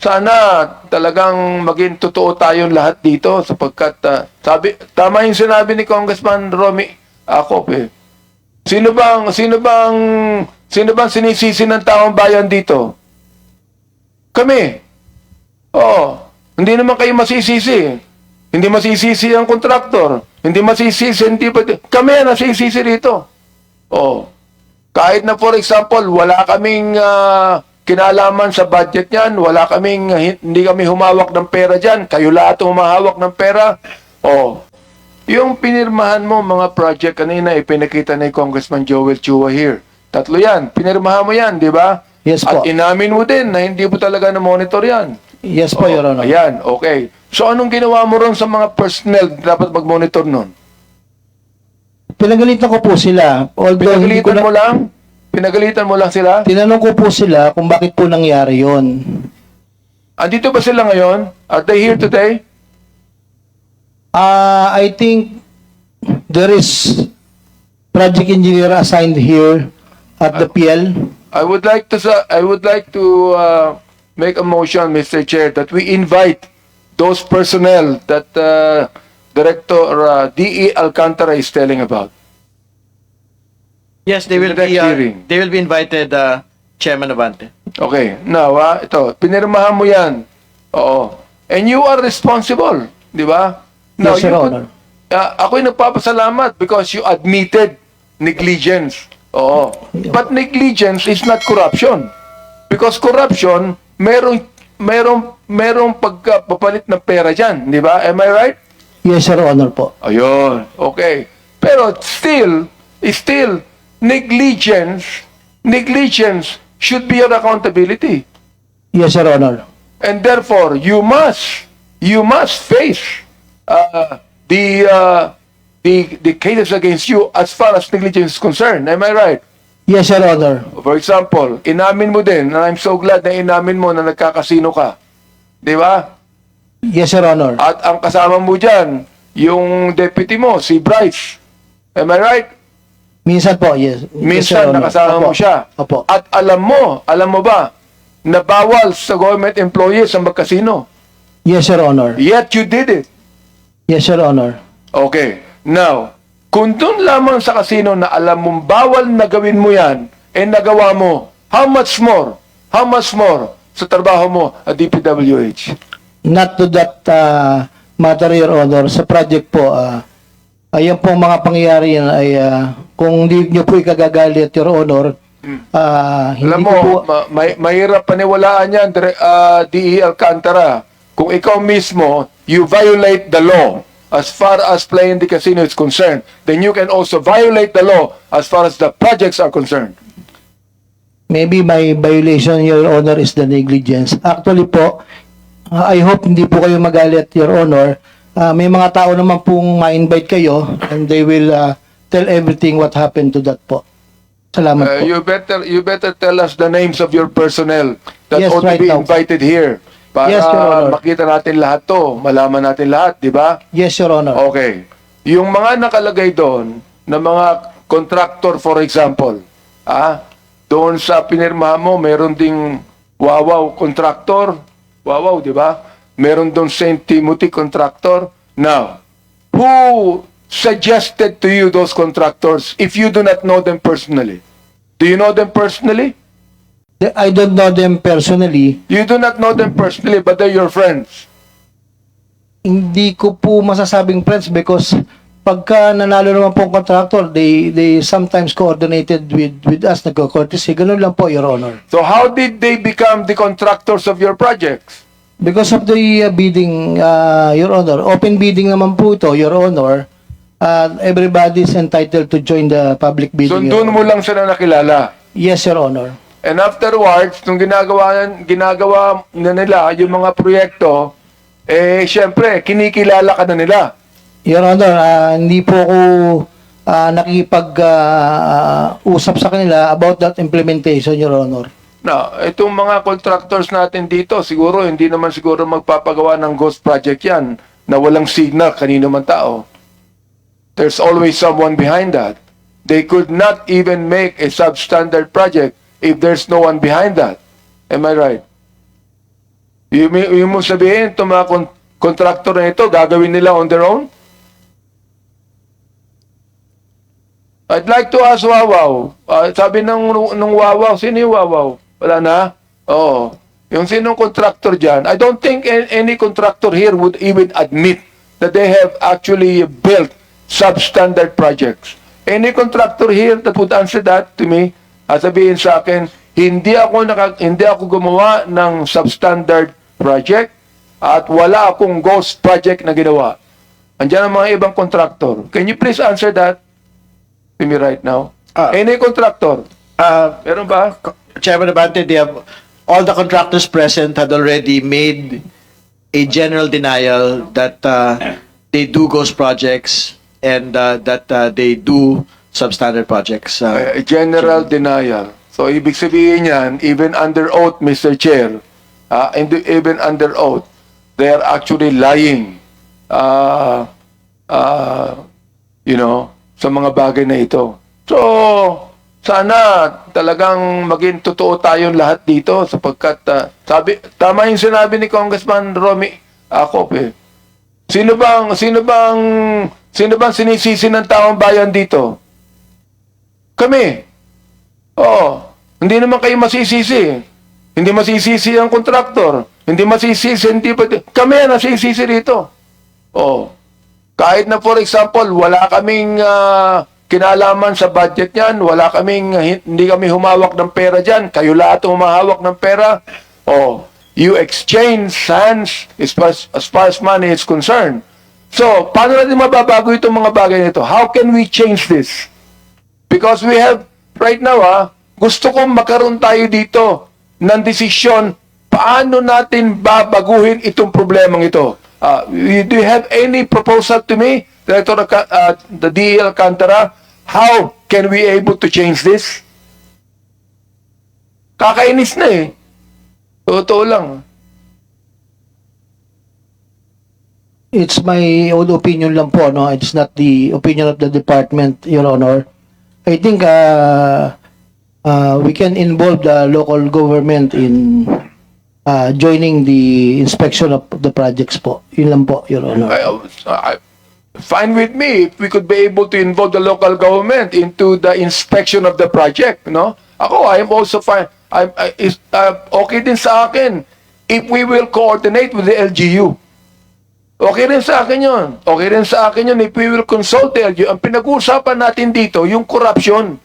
sana talagang maging totoo tayong lahat dito sapagkat ah, sabi tama yung sinabi ni Congressman Romy ako eh. Sino bang sino bang sino bang sinisisi ng taong bayan dito? Kami. Oo. Hindi naman kayo masisisi. Hindi masisisi ang kontraktor. Hindi masisisi, hindi pa... Kami ang nasisisi rito. Oo. Kahit na for example, wala kaming ah, kinalaman sa budget niyan, wala kaming, hindi kami humawak ng pera dyan, kayo lahat humahawak ng pera. Oh. Yung pinirmahan mo mga project kanina, ipinakita ni Congressman Joel Chua here. Tatlo yan. Pinirmahan mo yan, di ba? Yes At po. inamin mo din na hindi mo talaga na-monitor yan. Yes po, Your Honor. Ayan, okay. So anong ginawa mo ron sa mga personnel na dapat mag-monitor nun? Pinagalitan ko po sila. Although Pinagalitan na, mo lang? Pinagalitan mo lang sila? tinanong ko po sila kung bakit po nangyari yon. Andito ba sila ngayon? Are they here today? Ah, I think there is project engineer assigned here at the PL. I would like to I would like to uh, make a motion, Mr. Chair, that we invite those personnel that uh, Director uh, D.E. Alcantara is telling about. Yes, they will the be uh, hearing. they will be invited uh, Chairman Abante. Okay, now, ah, ito, pinirmahan mo yan. Oo. And you are responsible, di ba? Now, Yes, Your you Honor. Ah, ako'y nagpapasalamat because you admitted negligence. Oo. But negligence is not corruption. Because corruption, merong merong merong pagpapalit ng pera diyan, di ba? Am I right? Yes, Your Honor po. Ayun. Okay. Pero still, still negligence, negligence should be your accountability. Yes, Your Honor. And therefore, you must, you must face uh, the, uh, the, the cases against you as far as negligence is concerned. Am I right? Yes, Your Honor. For example, inamin mo din, and I'm so glad na inamin mo na nagkakasino ka. Di ba? Yes, Your Honor. At ang kasama mo dyan, yung deputy mo, si Bryce. Am I right? Minsan po, yes. yes, Minsan Honor. nakasama Opo. mo siya. Opo. At alam mo, alam mo ba, na bawal sa government employees ang magkasino. Yes, Your Honor. Yet you did it. Yes, Your Honor. Okay. Now, kung doon lamang sa kasino na alam mong bawal na gawin mo yan, eh nagawa mo, how much more? How much more sa trabaho mo at DPWH? Not to that uh, matter, Your Honor. Sa project po, uh, ayan pong mga pangyayari yan ay uh, kung hindi nyo po ikagagalit, Your Honor, uh, hindi Alam ko mo, po... ma- may, mahirap paniwalaan yan, Dire- ah, DE Alcantara. Kung ikaw mismo, you violate the law as far as playing the casino is concerned, then you can also violate the law as far as the projects are concerned. Maybe my violation, Your Honor, is the negligence. Actually po, I hope hindi po kayo magalit, Your Honor. Uh, may mga tao naman pong ma-invite kayo and they will uh, tell everything what happened to that po. Salamat Uh, po. you better you better tell us the names of your personnel that Yes, ought right to be now. invited here para Yes, makita natin lahat to, malaman natin lahat, di ba? Yes, Your Honor. Okay. Yung mga nakalagay doon na mga contractor for example, ah, doon sa pinirmahan mo, meron ding Wawaw contractor, Wawaw, di ba? Meron doon St. Timothy contractor. Now, who suggested to you those contractors if you do not know them personally? Do you know them personally? I don't know them personally. You do not know them personally, but they're your friends. Hindi ko po masasabing friends because pagka nanalo naman pong contractor, they they sometimes coordinated with with us, nagko-courtesy. Ganun lang po, Your Honor. So how did they become the contractors of your projects? Because of the uh, bidding, uh, Your Honor, open bidding naman po ito, Your Honor, uh, everybody is entitled to join the public So bidding. Your doon mo Honor. lang sila nakilala. Yes, Your Honor. And afterwards, nung ginagawa, ginagawa na nila yung mga proyekto, eh, syempre, kinikilala ka na nila. Your Honor, ah, hindi po ako ah, nakikipag-usap sa kanila about that implementation, Your Honor. Na, itong mga contractors natin dito, siguro, hindi naman siguro magpapagawa ng ghost project yan na walang signal kanino man tao. There's always someone behind that. They could not even make a substandard project if there's no one behind that. Am I right? Yung, yung mo sabihin, itong mga kon- contractor na ito, gagawin nila on their own? I'd like to ask Wawaw. Ah, sabi ng, ng Wawaw, sino yung Wawaw? Wala na? Oo. Yung sinong contractor dyan, I don't think any contractor here would even admit that they have actually built substandard projects. Any contractor here that would answer that to me, sabihin sa akin, hindi ako naka, hindi ako gumawa ng substandard project at wala akong ghost project na ginawa. Andiyan ang mga ibang contractor. Can you please answer that to me right now? Ah. Any contractor? Uh, Meron ba? Chairman Abante, they have, all the contractors present had already made a general denial that uh, they do ghost projects and uh, that uh, they do substandard projects. Uh, Uh, general denial. So, ibig sabihin yan, even under oath, Mr. Chair, uh, and even under oath, they are actually lying, uh, uh, you know, sa mga bagay na ito. So, sana talagang maging totoo tayong lahat dito sapagkat uh, sabi tama yung sinabi ni Congressman Romy Acop eh. Sino bang sino bang sino bang sinisisi ng taong bayan dito? Kami. Oo. Hindi naman kayo masisisi. Hindi masisisi ang kontraktor. Hindi masisisi, hindi pa... Kami ang nasisisi rito. Oo. Kahit na for example, wala kaming ah, kinalaman sa budget niyan, wala kaming, hindi kami humawak ng pera diyan, kayo lahat humahawak ng pera. Oh, you exchange hands as far as, as far as money is concerned. So, paano natin mababago itong mga bagay nito? How can we change this? Because we have, right now ah, gusto kong makaroon tayo dito ng desisyon paano natin babaguhin itong problemang ito. Ah, do you have any proposal to me, Director uh, the DL Alcantara? How can we able to change this? Kakainis na eh. Totoo lang. It's my own opinion lang po, no? It's not the opinion of the department, Your Honor. I think uh, uh, we can involve the local government in uh, joining the inspection of the projects po. Yun lang po, Your Honor. I, I, fine with me if we could be able to involve the local government into the inspection of the project, no? Ako, I am also fine. I'm, I, is, uh, okay din sa akin if we will coordinate with the LGU. Okay rin sa akin yun. Okay rin sa akin yun if we will consult the LGU. Ang pinag-uusapan natin dito, yung corruption.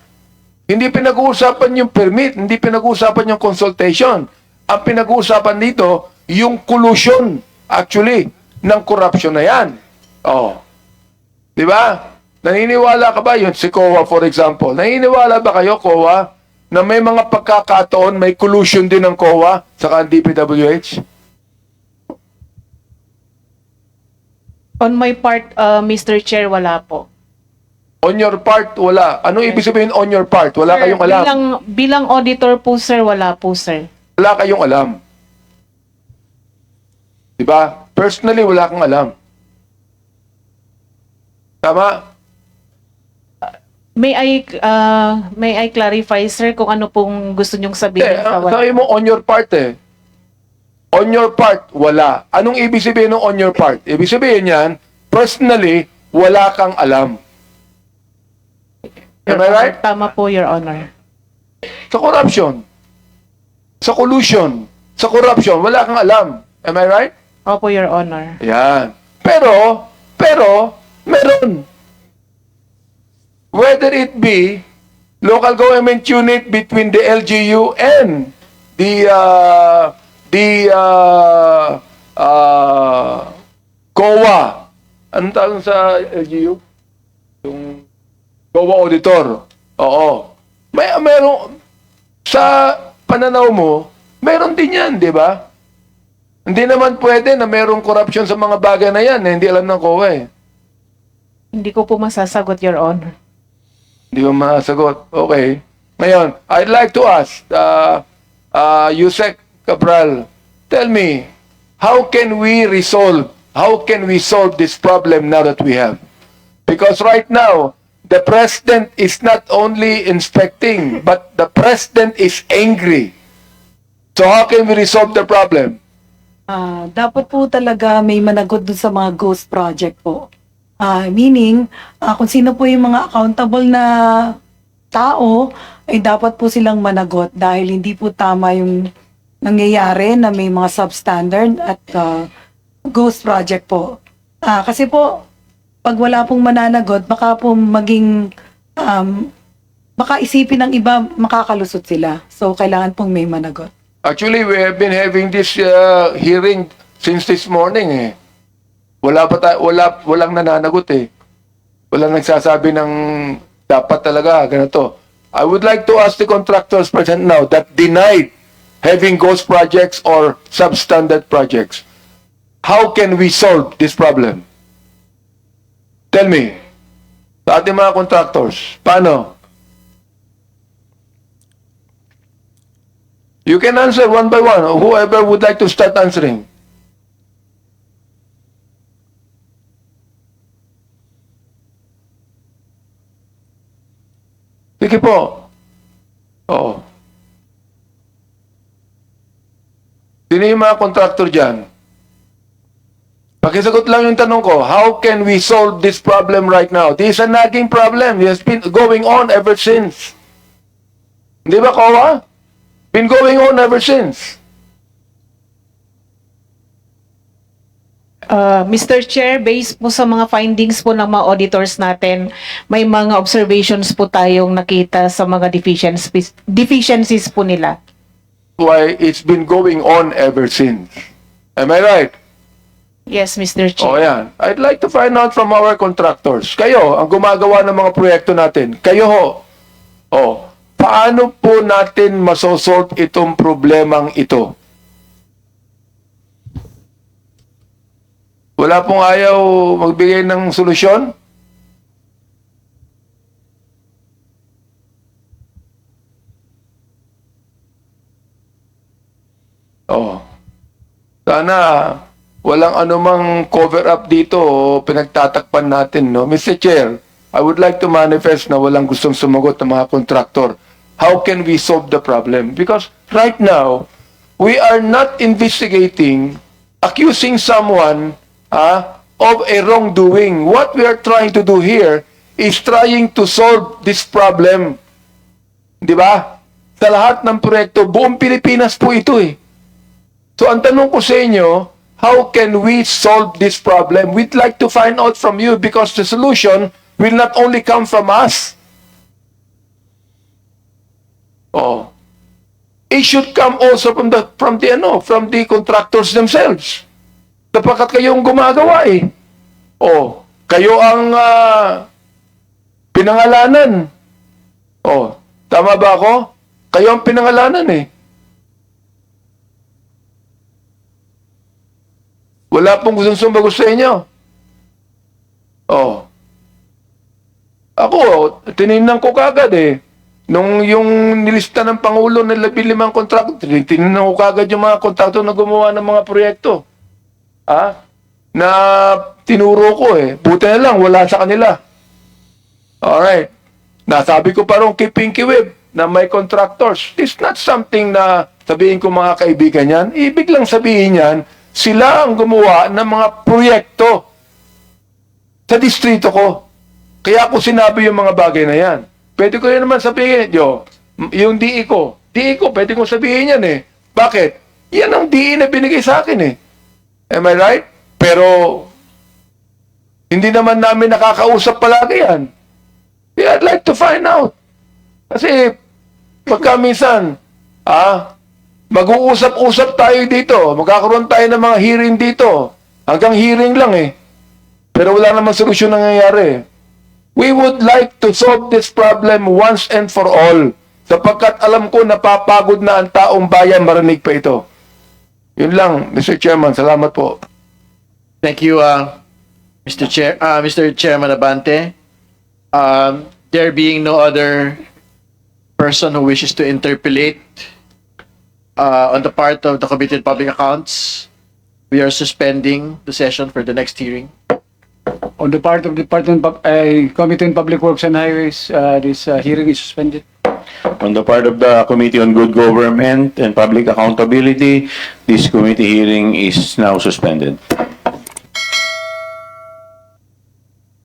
Hindi pinag-uusapan yung permit, hindi pinag-uusapan yung consultation. Ang pinag-uusapan dito, yung collusion, actually, ng corruption na yan. Oh. Di ba? Naniniwala ka ba yun? Si COA, for example. Naniniwala ba kayo, COA, na may mga pagkakataon, may collusion din ng COA sa DPWH? On my part, uh, Mr. Chair, wala po. On your part, wala. Anong ibig sabihin on your part? Wala Sir, kayong alam. Bilang, bilang auditor po, sir, wala po, sir. Wala kayong alam. Diba? Personally, wala kang alam. Tama? May I, uh, may I clarify, sir, kung ano pong gusto nyong sabihin Eh, sa wala? sabi mo on your part eh. On your part, wala. Anong ibig sabihin ng on your part? Ibig sabihin yan, personally, wala kang alam. Your Am I right? Tama po, Your Honor. Sa corruption, sa collusion, sa corruption, wala kang alam. Am I right? Opo, Your Honor. Yan. Pero, pero, meron. Whether it be local government unit between the LGU and the uh, the uh, uh, COA. Anong tawag sa LGU? Yung COA auditor. Oo. May meron sa pananaw mo, meron din 'yan, 'di ba? Hindi naman pwede na merong corruption sa mga bagay na yan na hindi alam ng COA eh. Hindi ko po masasagot, Your Honor. Hindi mo masagot. Okay. Ngayon, I'd like to ask, uh, uh, Yusek Cabral, tell me, how can we resolve, how can we solve this problem now that we have? Because right now, the president is not only inspecting, but the president is angry. So how can we resolve the problem? Ah, dapat po talaga may managot dun sa mga ghost project po. Ah, meaning, ah, kung sino po yung mga accountable na tao, ay dapat po silang managot dahil hindi po tama yung nangyayari na may mga substandard at ah, ghost project po. Ah, kasi po, pag wala pong mananagot, baka po maging, um, baka isipin ng iba, makakalusot sila. So, kailangan pong may managot. Actually, we have been having this uh, hearing since this morning eh. Wala pa ta- wala walang nananagot eh. Walang nagsasabi ng dapat talaga ganito. I would like to ask the contractors present now that denied having ghost projects or substandard projects. How can we solve this problem? Tell me. Sa ating mga contractors, paano? You can answer one by one, or whoever would like to start answering. Sige po. Oo. Sino yung mga contractor dyan? Pakisagot lang yung tanong ko, how can we solve this problem right now? This is a nagging problem. It has been going on ever since. Hindi ba, Kowa? Been going on ever since. Uh, Mr. Chair, based po sa mga findings po ng mga auditors natin, may mga observations po tayong nakita sa mga deficiencies, deficiencies po nila. Why it's been going on ever since. Am I right? Yes, Mr. Chair. O yan. I'd like to find out from our contractors. Kayo, ang gumagawa ng mga proyekto natin. Kayo ho. O, paano po natin masosolve itong problemang ito? Wala pong ayaw magbigay ng solusyon? Oh. Sana walang anumang cover up dito o pinagtatakpan natin, no? Mr. Chair, I would like to manifest na walang gustong sumagot ng mga kontraktor. How can we solve the problem? Because right now, we are not investigating, accusing someone ah, of a wrongdoing. What we are trying to do here is trying to solve this problem. Di ba? Sa lahat ng proyekto, buong Pilipinas po ito eh. So ang tanong ko sa inyo, how can we solve this problem? We'd like to find out from you because the solution will not only come from us. Oh. It should come also from the from the ano, from the contractors themselves. Dapat kayong gumagawa eh. Oh, kayo ang ah, pinangalanan. Oh, tama ba ako? Kayo ang pinangalanan eh. Wala pong gustong sumagot sa inyo. Oh. Ako, tinignan ko kagad eh. Nung yung nilista ng Pangulo ng labing limang kontrakto, tinignan ko kagad yung mga kontrakto na gumawa ng mga proyekto. Ha? Na tinuro ko eh. Buti na lang, wala sa kanila. Alright. Nasabi ko pa rin kay Pinky Web na may contractors. It's not something na sabihin ko mga kaibigan yan. Ibig lang sabihin yan, sila ang gumawa ng mga proyekto sa distrito ko. Kaya ako sinabi yung mga bagay na yan. Pwede ko rin naman sabihin, yo, yung DE ko. DE ko, pwede kong sabihin yan eh. Bakit? Yan ang DE na binigay sa akin eh. Am I right? Pero, hindi naman namin nakakausap palagi yan. Yeah, I'd like to find out. Kasi, pagka minsan, ah, mag-uusap-usap tayo dito. Magkakaroon tayo ng mga hearing dito. Hanggang hearing lang eh. Pero wala namang solusyon na nangyayari. We would like to solve this problem once and for all. Sapagkat alam ko napapagod na ang taong bayan marinig pa ito. Yun lang, Mr. Chairman. Salamat po. Thank you, uh, Mr. Chair, uh, Mr. Chairman Abante. Um, there being no other person who wishes to interpolate uh, on the part of the Committee on Public Accounts, we are suspending the session for the next hearing. On the part of Department of uh, Committee on Public Works and Highways, uh, this uh, hearing is suspended. On the part of the Committee on Good Government and Public Accountability, this committee hearing is now suspended.